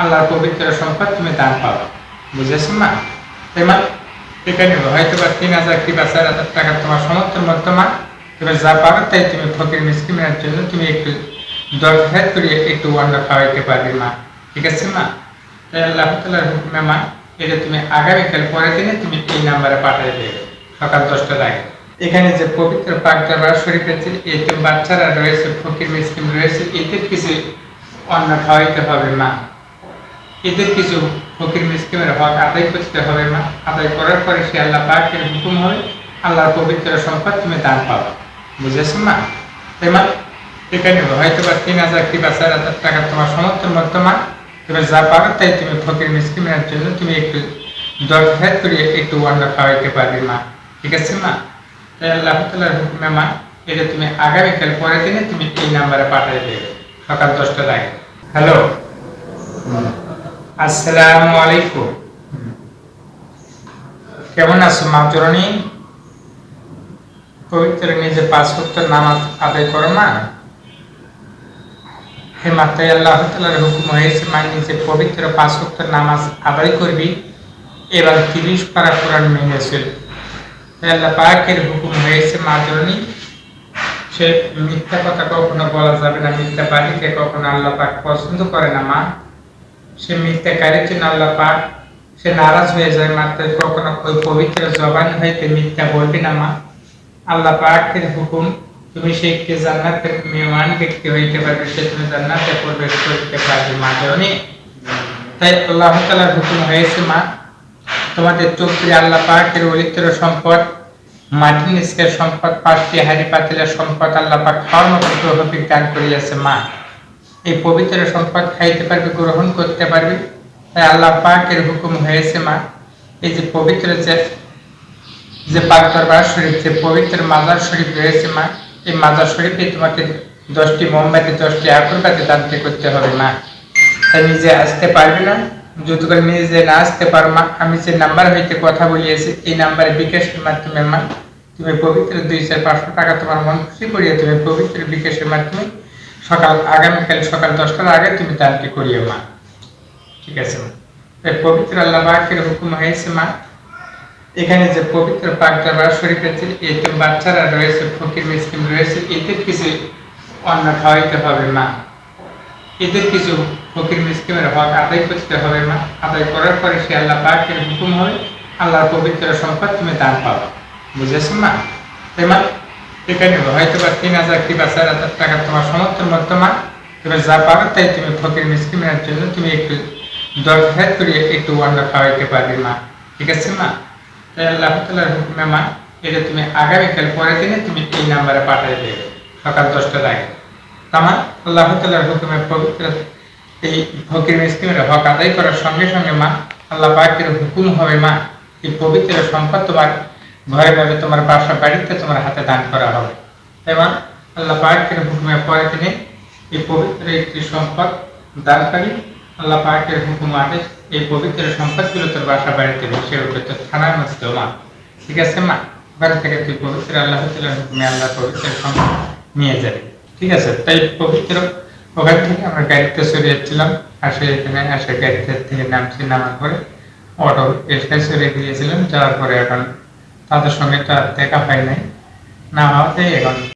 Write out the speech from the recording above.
আল্লাহর পবিত্র সম্পদ তুমি দান পাবে বুঝেছ মা? এখানে হয়তো বা তিন হাজার কিংবা চার হাজার টাকা তোমার সমর্থন মতো মা এবার যা পাবে তাই তুমি ফকির মিসকিমের জন্য তুমি একটু হাজার করে একটু অন্ন খাওয়াইতে পারবে মা। ঠিক আছে মা? তাই আল্লাহ তালার হুকুমে মা, এটা তুমি আগামীকাল পরের দিনে তুমি এই নাম্বারে পাঠিয়ে দেবে। সকাল দশটার আগে। এখানে যে পবিত্র পাক দরবার শরীফের যে এতে বাচ্চারা রয়েছে, ফকির মিসকিম রয়েছে, এদের কিছু অন্ন খাওয়াইতে হবে মা। এদের কিছু ফকির মিসকিমের হক আদায় করতে হবে মা আদায় করার পরে সে আল্লাহ পাকের হুকুম হবে, আল্লাহর পবিত্র সম্পদ তুমি দান পাবে। বুঝেছ মা এবার এখানে হয়তো বা তিন হাজার কিংবা চার হাজার টাকা তোমার সমর্থন মা, এবার যা পাবে তাই তুমি ফকির মিসকিমের জন্য তুমি একটু হাজার করে একটু অন্ন খাওয়াইতে পারবে মা। ঠিক আছে মা? তাই আল্লাহ তালার হুকুমে মা, এটা তুমি আগামীকাল পরের দিনে তুমি এই নাম্বারে পাঠিয়ে দেবে সকাল দশটার আগে। হ্যালো? আসসালামু আলাইকুম। কেমন আছো মা চরণী পবিত্র নিজে পাঁচ ভক্ত নামাজ আদায় করো না? হে মাতাই আল্লাহ তালার হুকুম হয়েছে নিজে পবিত্র পাঁচ ভক্ত নামাজ আদায় করবি। এবার তিরিশ পারা কোরআন আল্লাহ পাকের হুকুম হয়েছে মা জননী সে মিথ্যা কথা কখনো বলা যাবে না, মিথ্যা বাড়িকে কখনো আল্লাহ পাক পছন্দ করে না মা। সে মিথ্যাকারীর জন্য আল্লাহ পাক সে নারাজ হয়ে যায় মাত্র কখনো ওই পবিত্র জবান হইতে মিথ্যা বলবি না মা। আল্লাহ পাকের হুকুম, তুমি সেইকে জান্নাতের মেহমান ব্যক্তি হইতে পারবে, সে তুমি জান্নাতে প্রবেশ করতে পারবে মা জননী তাই আল্লাহ তালার হুকুম হয়েছে মা, তোমাদের চোখে আল্লাহ পাকের পবিত্র সম্পদ, মাটির নিষ্কের সম্পদ, পাঁচটি হাড়ি পাতিলের সম্পদ আল্লাহ পাক তৌফিক দান করিয়াছে মা। এই পবিত্র সম্পদ খাইতে পারবে, গ্রহণ করতে পারবে। তাই আল্লাহ পাকের হুকুম হয়েছে, মা, এই যে পবিত্র যে যে পাক দরবার শরীফ, যে পবিত্র মাজার শরীফ রয়েছে, মা, এই মাজার শরীফে তোমাকে দশটি মোমবাতি, দশটি আকরবাতি দানতে করতে হবে, মা। তাই নিজে আসতে পারবে না। যদি করে নিজে না আসতে পারো, মা, আমি যে নাম্বার হইতে কথা বলিয়েছি, এই নাম্বারে বিকাশের মাধ্যমে, মা, তুমি পবিত্র দুই চার পাঁচশো টাকা তোমার মন খুশি করিয়ে তুমি পবিত্র বিকাশের মাধ্যমে সকাল, আগামীকাল সকাল দশটার আগে তুমি দানটি করিও মা ঠিক আছে মা? এই পবিত্র আল্লাহ পাকের হুকুম হয়েছে মা, এখানে যে পবিত্র পাক দরবার শরীফের যে এতে বাচ্চারা রয়েছে, ফকির মিসকিম রয়েছে, এদের কিছু অন্ন খাওয়াইতে হবে মা। এদের কিছু ফকির মিসকিমের হক আদায় করতে হবে মা। আদায় করার পরে সে আল্লাহ পাকের হুকুম হবে, আল্লাহর পবিত্র সম্পদ তুমি দান পাবে। বুঝেছ মা? এবার এখানে হয়তো বা তিন হাজার কিংবা চার হাজার টাকা তোমার সমর্থন মতো মা এবার যা পাবে তাই তুমি ফকির মিসকিমের জন্য তুমি একটু হাজার করে একটু অন্ন খাওয়াইতে পারবে মা। ঠিক আছে মা? তাই আল্লাহ তালার হুকুমে মা, এটা তুমি আগামীকাল পরের দিনে তুমি এই নাম্বারে পাঠিয়ে দেবে, সকাল দশটার আগে। তামা আল্লাহ তালার হুকুমে এই ফকির মিসকিমের হক আদায় করার সঙ্গে সঙ্গে মা, আল্লাহ পাকের হুকুম হবে মা, এই পবিত্র সম্পদ তোমার ঘরে পাবে তোমার বাসা বাড়িতে তোমার হাতে দান করা হবে। এবং আল্লাহ পাকের হুকুমে পরে দিনে এই পবিত্র একটি সম্পদ দানকারী আল্লাহ পাকের হুকুম আদেশ এই পবিত্র সম্পদগুলো তোর বাসা বাড়িতে বসে উঠবে, তোর থানার মধ্যে মা। ঠিক আছে মা? ওখান থেকে তুই পবিত্র আল্লাহ হুকুমে আল্লাহ পবিত্র সম্পদ নিয়ে যাবে। ঠিক আছে? তাই পবিত্র ওখান থেকে আমরা গাড়িতে চলে যাচ্ছিলাম আসে এখানে, আসে গাড়িতে থেকে নামছি, নামার পরে অটো এসে চলে গিয়েছিলাম যাওয়ার পরে এখন তাদের সঙ্গে তো আর দেখা হয় নাই। না হওয়াতে এখন